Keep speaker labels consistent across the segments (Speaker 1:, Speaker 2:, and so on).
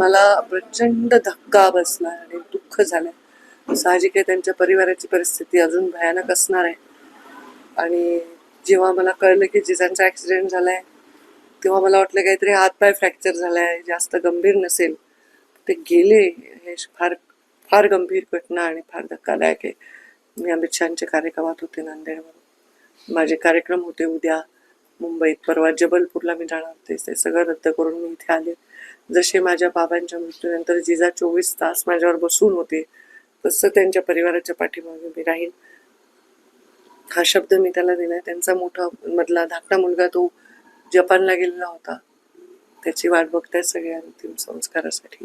Speaker 1: मला प्रचंड धक्का बसला आणि दुःख झालं. साहजिक आहे त्यांच्या परिवाराची परिस्थिती अजून भयानक असणार आहे. आणि जेव्हा मला कळलं की जिजांचा ॲक्सिडेंट झालाय तेव्हा मला वाटलं काहीतरी हातपाय फ्रॅक्चर झालाय जास्त गंभीर नसेल. ते गेले हे फार फार गंभीर घटना आणि फार धक्कादायक आहे. मी अमित शहाच्या कार्यक्रमात होते नांदेडमध्ये माझे कार्यक्रम होते उद्या मुंबईत परवा जबलपूरला मी जाणार होते. ते सगळं रद्द करून मी इथे आले. जसे माझ्या बाबांच्या मृत्यूनंतर जिजा चोवीस तास माझ्यावर बसून होते तसं त्यांच्या परिवाराच्या पाठीमागे मी राहीन. हा शब्द मी त्याला दिलाय. त्यांचा मोठा मधला धाकटा मुलगा तो जपानला गेलेला होता. त्याची वाट बघताय सगळे अंतिम संस्कारासाठी.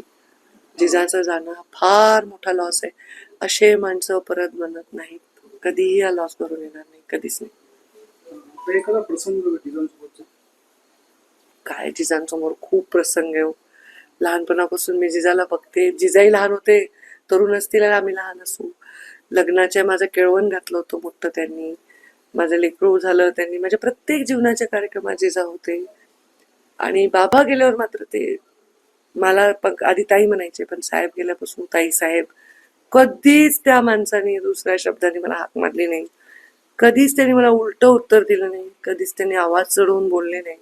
Speaker 1: जिजाचं जाणं हा फार मोठा लॉस आहे. असे माणसं परत बनत नाहीत. कधीही हा लॉस भरून येणार नाही. कधीच नाही. काय? जिजांसमोर खूप प्रसंग आहे हो. लहानपणापासून मी जिजाला बघते. जिजाई लहान होते तरुण असतील आम्ही लहान असू. लग्नाच्या माझं केळवण घातलं होतं मोठं त्यांनी. माझं लेकरू झालं त्यांनी माझ्या प्रत्येक जीवनाच्या कार्यक्रमात जिजा होते. आणि बाबा गेल्यावर मात्र ते मला आधी ताई म्हणायचे पण साहेब गेल्यापासून ताई साहेब कधीच त्या माणसाने दुसऱ्या शब्दाने मला हाक मारली नाही. कधीच त्यांनी मला उलट उत्तर दिलं नाही. कधीच त्यांनी आवाज चढवून बोलले नाही.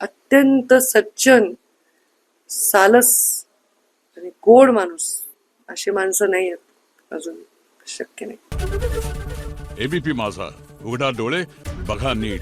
Speaker 1: अत्यंत सज्जन सालस आणि गोड माणूस अशी माणसं नाही आहेत अजून शक्य नाही.
Speaker 2: एबीपी माझा उघडा डोळे बघा नीट.